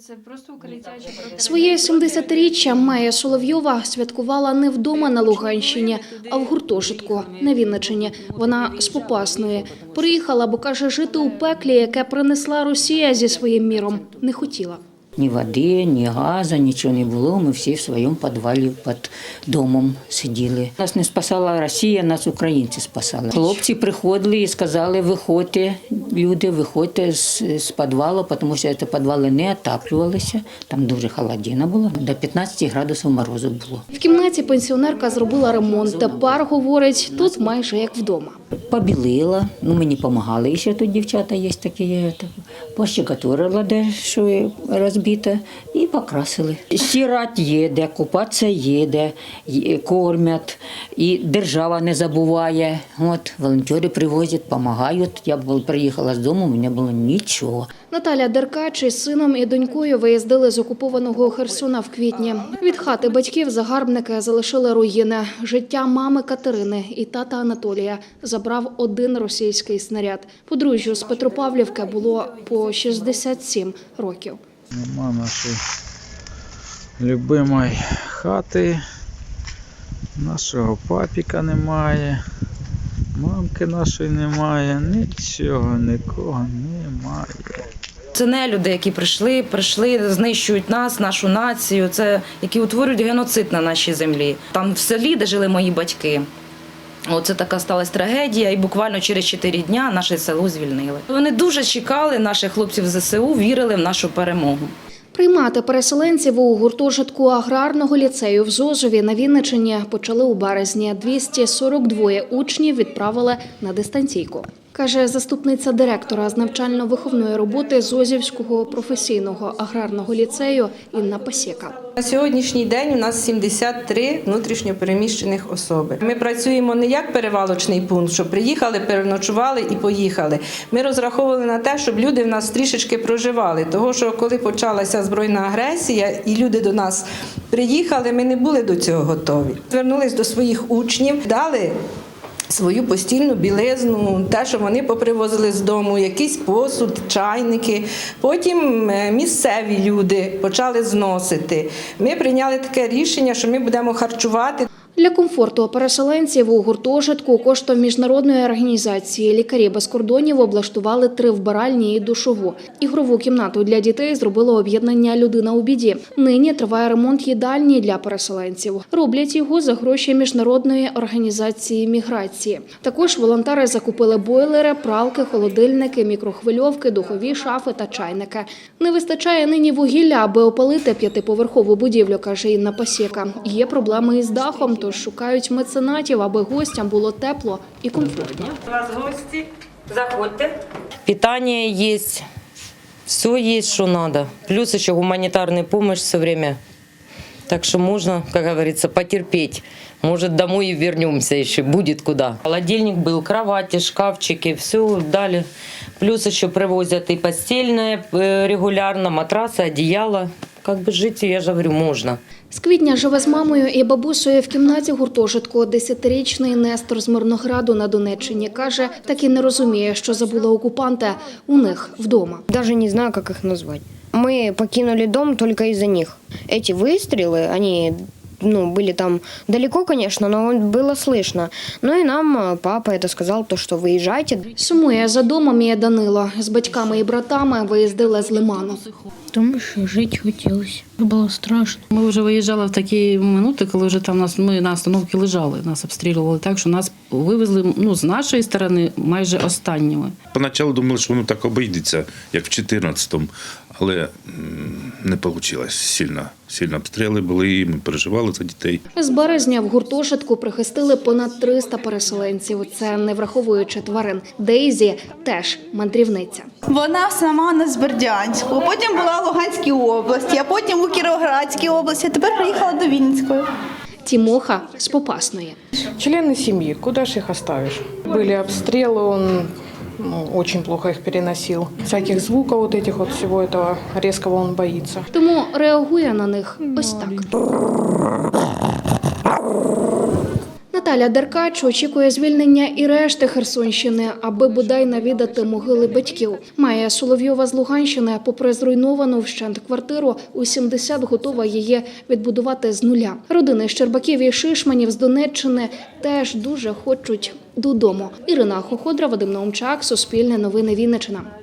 це просто укриття чи проти Своє 70-річчя Майя Соловйова святкувала не вдома на Луганщині, а в гуртожитку на Вінниччині. Вона з Попасної. Приїхала, бо каже, жити у пеклі, яке принесла Росія зі своїм міром, не хотіла. Ні води, ні газу, нічого не було. Ми всі в своєму підвалі під домом сиділи. Нас не спасала Росія, нас українці спасали. Хлопці приходили і сказали, виходьте, люди, виходьте з, з підвалу, тому що ці підвали не отаплювалися. Там дуже холодина була. До 15 градусів морозу було. В кімнаті пенсіонерка зробила ремонт. Тепер говорить, тут майже як вдома. Побілила, ну мені допомагали ще тут дівчата є такі, пощекотурила, де що розбите, і покрасили. Стирати є де, купатися є де, кормять, і держава не забуває. От, волонтери привозять, допомагають. Я приїхала з дому, у мене було нічого. Наталя Деркач із сином і донькою виїздили з окупованого Херсона в квітні. Від хати батьків загарбники залишили руїни. Життя мами Катерини і тата Анатолія забрав один російський снаряд. Подружжю з Петропавлівки було по 67 років. Нема нашої любимої хати. Нашого папіка немає. Мамки нашої немає. Нічого, нікого немає. Це не люди, які прийшли, прийшли, знищують нас, нашу націю. Це які утворюють геноцид на нашій землі. Там в селі, де жили мої батьки. Оце така сталася трагедія, і буквально через 4 дня наше село звільнили. Вони дуже чекали наших хлопців ЗСУ, вірили в нашу перемогу. Приймати переселенців у гуртожитку аграрного ліцею в Зозові на Вінничині почали у березні. 242 учнів відправили на дистанційку. Каже заступниця директора з навчально-виховної роботи Зозівського професійного аграрного ліцею Інна Пасєка. На сьогоднішній день у нас 73 внутрішньопереміщених особи. Ми працюємо не як перевалочний пункт, що приїхали, переночували і поїхали. Ми розраховували на те, щоб люди в нас трішечки проживали. Того, що коли почалася збройна агресія і люди до нас приїхали, ми не були до цього готові. Звернулись до своїх учнів, дали свою постільну білизну, те, що вони попривозили з дому, якийсь посуд, чайники. Потім е, місцеві люди почали зносити. Ми прийняли таке рішення, що ми будемо харчувати. Для комфорту переселенців у гуртожитку коштом міжнародної організації Лікарі без кордонів облаштували три вбиральні і душову. Ігрову кімнату для дітей зробило об'єднання Людина у біді. Нині триває ремонт їдальні для переселенців. Роблять його за гроші міжнародної організації міграції. Також волонтери закупили бойлери, пралки, холодильники, мікрохвильовки, духові шафи та чайники. Не вистачає нині вугілля, аби опалити п'ятиповерхову будівлю, каже Інна Пасєка. Є проблеми із дахом, тож шукають меценатів, аби гостям було тепло і комфортно. У вас гості, заходьте. Питання є, все є, що треба. Плюс ще гуманітарна допомога все время. Так что можно, как говорится, потерпеть. Может, домой и вернемся еще, будет куда. Холодильник был, кровати, шкафчики, все дали. Плюс еще привозят и постельное э, регулярно, матрасы, одеяло. Как бы жить, я же говорю, можно. З квітня живе з мамою і бабусею в кімнаті гуртожитку. Десятирічний Нестор з Мирнограду на Донеччині каже, так і не розуміє, що забули окупанти у них вдома. Даже не знаю, как их назвать. Мы покинули дом только из-за них. Эти выстрелы, они ну, были там далеко, конечно, но было слышно. Ну и нам э, папа это сказал, то, что выезжайте. Сумує за домом і Данило з батьками і братами виїздили з лиману. Тому що жити хотілося. Було страшно. Ми вже виїжджали в такі минути, коли вже там нас ми на остановці лежали. Нас обстрілювали так, що нас вивезли ну з нашої сторони майже останніми. Поначалу думали, що воно так обійдеться, як в 14-му, але не вийшло. Сильно, сильно обстріли були, і ми переживали за дітей. З березня в гуртожитку прихистили понад 300 переселенців. Це не враховуючи тварин. Дейзі теж мандрівниця. Вона сама не з Бердянську, потім була в Луганській області, а потім у Кіровоградській області, а тепер приїхала до Вінницької. Тімоха з Попасної. Члены семьи, куда ж их оставишь? Были обстрелы, он ну, очень плохо их переносил. Всяких звуков вот этих вот всего этого резкого он боится. Тому реагує на них ось так. Наталя Деркач очікує звільнення і решти Херсонщини, аби бодай навідати могили батьків. Майя Соловйова з Луганщини, попри зруйновану вщент квартиру, у 70 готова її відбудувати з нуля. Родини Щербаків і Шишманів з Донеччини теж дуже хочуть додому. Ірина Хоходра, Вадим Наумчак, Суспільне новини Вінниччина.